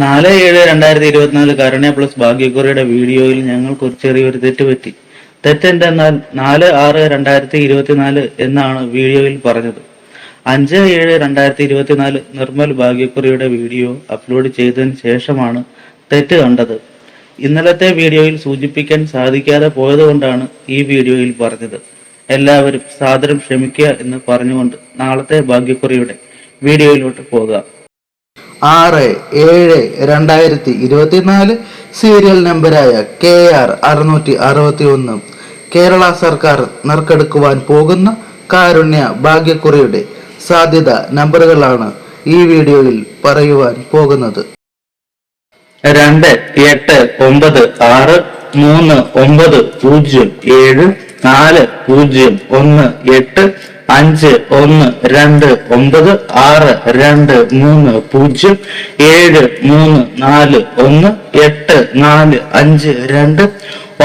നാല് ഏഴ് രണ്ടായിരത്തി ഇരുപത്തിനാല് കരുണ്യ പ്ലസ് ഭാഗ്യക്കുറിയുടെ വീഡിയോയിൽ ഞങ്ങൾക്ക് ഒരു ചെറിയൊരു തെറ്റ് പറ്റി. തെറ്റെന്തെന്നാൽ നാല് ആറ് രണ്ടായിരത്തി ഇരുപത്തിനാല് എന്നാണ് വീഡിയോയിൽ പറഞ്ഞത്. അഞ്ച് ഏഴ് രണ്ടായിരത്തി ഇരുപത്തിനാല് നിർമ്മൽ ഭാഗ്യക്കുറിയുടെ വീഡിയോ അപ്ലോഡ് ചെയ്തതിന് ശേഷമാണ് തെറ്റ് കണ്ടത്. ഇന്നലത്തെ വീഡിയോയിൽ സൂചിപ്പിക്കാൻ സാധിക്കാതെ പോയതുകൊണ്ടാണ് ഈ വീഡിയോയിൽ പറഞ്ഞത്. എല്ലാവരും സാദരം ക്ഷമിക്കുക എന്ന് പറഞ്ഞുകൊണ്ട് നാളത്തെ ഭാഗ്യക്കുറിയുടെ വീഡിയോയിലോട്ട് പോകാം. ആറ് ഏഴ് രണ്ടായിരത്തി ഇരുപത്തിനാല് സീരിയൽ നമ്പരായ കെ ആർ അറുന്നൂറ്റി അറുപത്തി ഒന്ന് കേരള സർക്കാർ നറുക്കെടുക്കുവാൻ പോകുന്ന കാരുണ്യ ഭാഗ്യക്കുറിയുടെ സാധ്യത നമ്പറുകളാണ് ഈ വീഡിയോയിൽ പറയുവാൻ പോകുന്നത്. രണ്ട് എട്ട് ഒമ്പത് ആറ് മൂന്ന് ഒമ്പത് പൂജ്യം ഏഴ് നാല് പൂജ്യം ഒന്ന് എട്ട് അഞ്ച് ഒന്ന് രണ്ട് ഒമ്പത് ആറ് രണ്ട് മൂന്ന് പൂജ്യം ഏഴ് മൂന്ന് നാല് ഒന്ന് എട്ട് നാല് അഞ്ച് രണ്ട്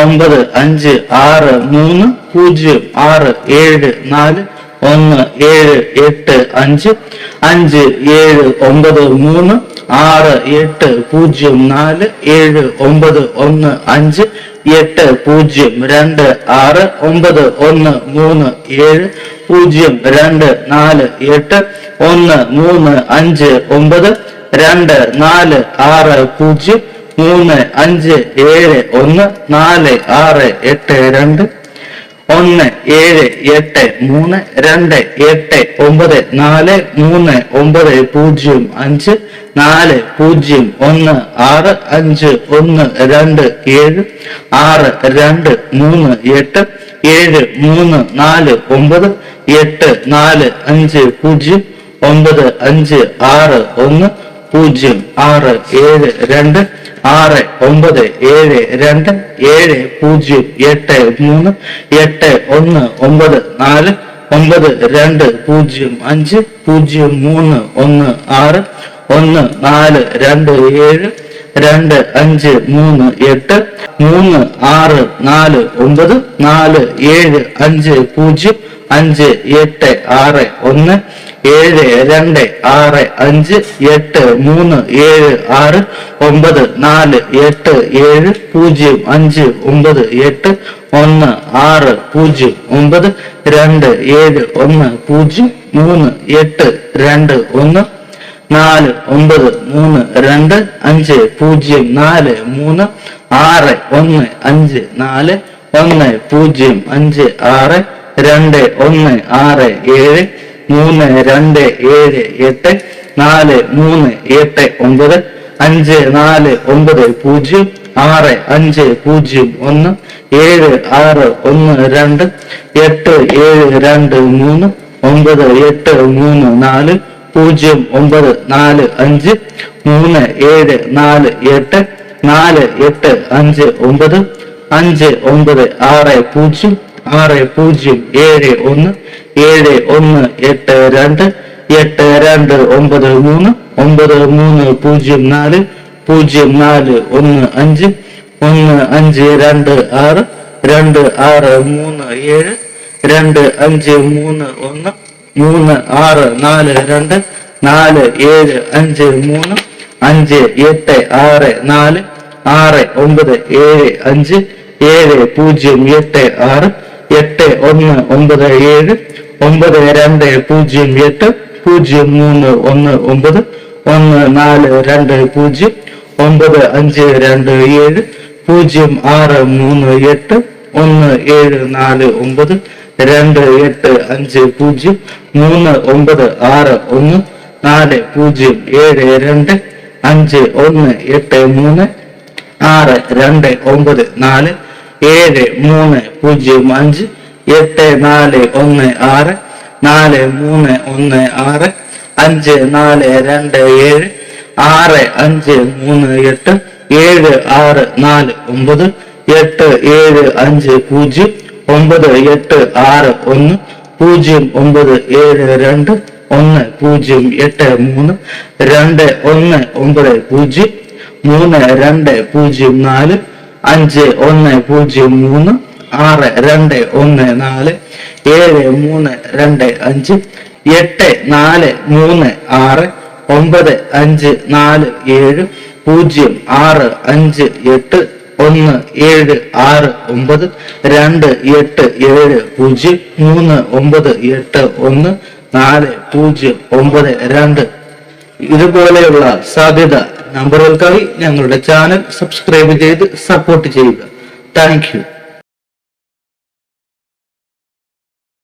ഒമ്പത് അഞ്ച് ആറ് മൂന്ന് പൂജ്യം ആറ് ഏഴ് നാല് ഒന്ന് ഏഴ് എട്ട് അഞ്ച് അഞ്ച് ഏഴ് ഒമ്പത് മൂന്ന് ആറ് എട്ട് പൂജ്യം നാല് ഏഴ് ഒമ്പത് ഒന്ന് അഞ്ച് എട്ട് പൂജ്യം രണ്ട് ആറ് ഒമ്പത് ഒന്ന് മൂന്ന് ഏഴ് പൂജ്യം രണ്ട് നാല് എട്ട് ഒന്ന് മൂന്ന് അഞ്ച് ഒമ്പത് രണ്ട് നാല് ആറ് പൂജ്യം മൂന്ന് അഞ്ച് ഏഴ് ഒന്ന് നാല് ആറ് എട്ട് രണ്ട് ഒന്ന് ഏഴ് എട്ട് മൂന്ന് രണ്ട് എട്ട് ഒമ്പത് നാല് മൂന്ന് ഒമ്പത് പൂജ്യം അഞ്ച് നാല് പൂജ്യം ഒന്ന് ആറ് അഞ്ച് ഒന്ന് രണ്ട് ഏഴ് ആറ് രണ്ട് മൂന്ന് എട്ട് ഏഴ് മൂന്ന് നാല് ഒമ്പത് എട്ട് നാല് അഞ്ച് പൂജ്യം ഒമ്പത് അഞ്ച് ആറ് ഒന്ന് പൂജ്യം ആറ് ഏഴ് രണ്ട് ആറ് ഒമ്പത് ഏഴ് രണ്ട് ഏഴ് പൂജ്യം എട്ട് മൂന്ന് എട്ട് ഒന്ന് ഒമ്പത് നാല് ഒമ്പത് രണ്ട് പൂജ്യം അഞ്ച് പൂജ്യം മൂന്ന് ഒന്ന് ആറ് ഒന്ന് നാല് രണ്ട് ഏഴ് രണ്ട് അഞ്ച് മൂന്ന് എട്ട് മൂന്ന് ആറ് നാല് ഒമ്പത് നാല് ഏഴ് അഞ്ച് പൂജ്യം അഞ്ച് എട്ട് ആറ് ഒന്ന് ഏഴ് രണ്ട് ആറ് അഞ്ച് എട്ട് മൂന്ന് ഏഴ് ആറ് ഒമ്പത് നാല് എട്ട് ഏഴ് പൂജ്യം അഞ്ച് ഒമ്പത് എട്ട് ഒന്ന് ആറ് പൂജ്യം ഒമ്പത് രണ്ട് ഏഴ് ഒന്ന് പൂജ്യം മൂന്ന് എട്ട് രണ്ട് ഒന്ന് നാല് ഒമ്പത് മൂന്ന് രണ്ട് അഞ്ച് പൂജ്യം നാല് മൂന്ന് ആറ് ഒന്ന് അഞ്ച് നാല് ഒന്ന് പൂജ്യം അഞ്ച് ആറ് രണ്ട് ഒന്ന് ആറ് ഏഴ് മൂന്ന് രണ്ട് ഏഴ് എട്ട് നാല് മൂന്ന് എട്ട് ഒമ്പത് അഞ്ച് നാല് ഒമ്പത് പൂജ്യം ആറ് അഞ്ച് പൂജ്യം ഒന്ന് ഏഴ് ആറ് ഒന്ന് രണ്ട് എട്ട് ഏഴ് രണ്ട് മൂന്ന് ഒമ്പത് എട്ട് മൂന്ന് നാല് പൂജ്യം ഒമ്പത് നാല് അഞ്ച് മൂന്ന് ഏഴ് നാല് എട്ട് നാല് എട്ട് അഞ്ച് ഒമ്പത് അഞ്ച് ഒമ്പത് ആറ് പൂജ്യം ആറ് പൂജ്യം ഏഴ് ഒന്ന് ഏഴ് ഒന്ന് എട്ട് രണ്ട് എട്ട് രണ്ട് ഒമ്പത് മൂന്ന് ഒമ്പത് മൂന്ന് പൂജ്യം നാല് പൂജ്യം നാല് ഒന്ന് അഞ്ച് ഒന്ന് അഞ്ച് രണ്ട് ആറ് രണ്ട് ആറ് മൂന്ന് ഏഴ് രണ്ട് അഞ്ച് മൂന്ന് ഒന്ന് മൂന്ന് ആറ് നാല് രണ്ട് നാല് ഏഴ് അഞ്ച് മൂന്ന് അഞ്ച് എട്ട് ആറ് നാല് ആറ് ഒമ്പത് ഏഴ് അഞ്ച് ഏഴ് പൂജ്യം എട്ട് ആറ് ഒന്ന് ഒമ്പത് ഏഴ് ഒമ്പത് രണ്ട് പൂജ്യം എട്ട് പൂജ്യം മൂന്ന് ഒന്ന് ഒമ്പത് ഒന്ന് നാല് രണ്ട് പൂജ്യം ഒമ്പത് അഞ്ച് രണ്ട് ഏഴ് പൂജ്യം ആറ് മൂന്ന് എട്ട് ഒന്ന് ഏഴ് നാല് ഒമ്പത് രണ്ട് എട്ട് അഞ്ച് പൂജ്യം മൂന്ന് ഒമ്പത് ആറ് ഒന്ന് നാല് പൂജ്യം ഏഴ് രണ്ട് അഞ്ച് ഒന്ന് എട്ട് മൂന്ന് ആറ് രണ്ട് ഒമ്പത് നാല് ഏഴ് മൂന്ന് പൂജ്യം അഞ്ച് എട്ട് നാല് ഒന്ന് ആറ് നാല് മൂന്ന് ഒന്ന് ആറ് അഞ്ച് നാല് രണ്ട് ഏഴ് ആറ് അഞ്ച് മൂന്ന് എട്ട് ഏഴ് ആറ് നാല് ഒമ്പത് എട്ട് ഏഴ് അഞ്ച് പൂജ്യം ഒമ്പത് എട്ട് ആറ് ഒന്ന് പൂജ്യം ഒമ്പത് ഏഴ് രണ്ട് ഒന്ന് പൂജ്യം എട്ട് മൂന്ന് രണ്ട് ഒന്ന് ഒമ്പത് പൂജ്യം മൂന്ന് രണ്ട് പൂജ്യം നാല് അഞ്ച് ഒന്ന് പൂജ്യം മൂന്ന് ആറ് രണ്ട് ഒന്ന് നാല് ഏഴ് മൂന്ന് രണ്ട് അഞ്ച് എട്ട് നാല് മൂന്ന് ആറ് ഒമ്പത് അഞ്ച് നാല് ഏഴ് പൂജ്യം ആറ് അഞ്ച് എട്ട് ഒന്ന് ഏഴ് ആറ് ഒമ്പത് രണ്ട് എട്ട് ഏഴ് പൂജ്യം മൂന്ന് ഒമ്പത് എട്ട് ഒന്ന് നാല് പൂജ്യം ഒമ്പത് രണ്ട്. ഇതുപോലെയുള്ള സാധ്യത നമ്പറുകൾക്കായി ഞങ്ങളുടെ ചാനൽ സബ്സ്ക്രൈബ് ചെയ്ത് സപ്പോർട്ട് ചെയ്യുക. Thank you.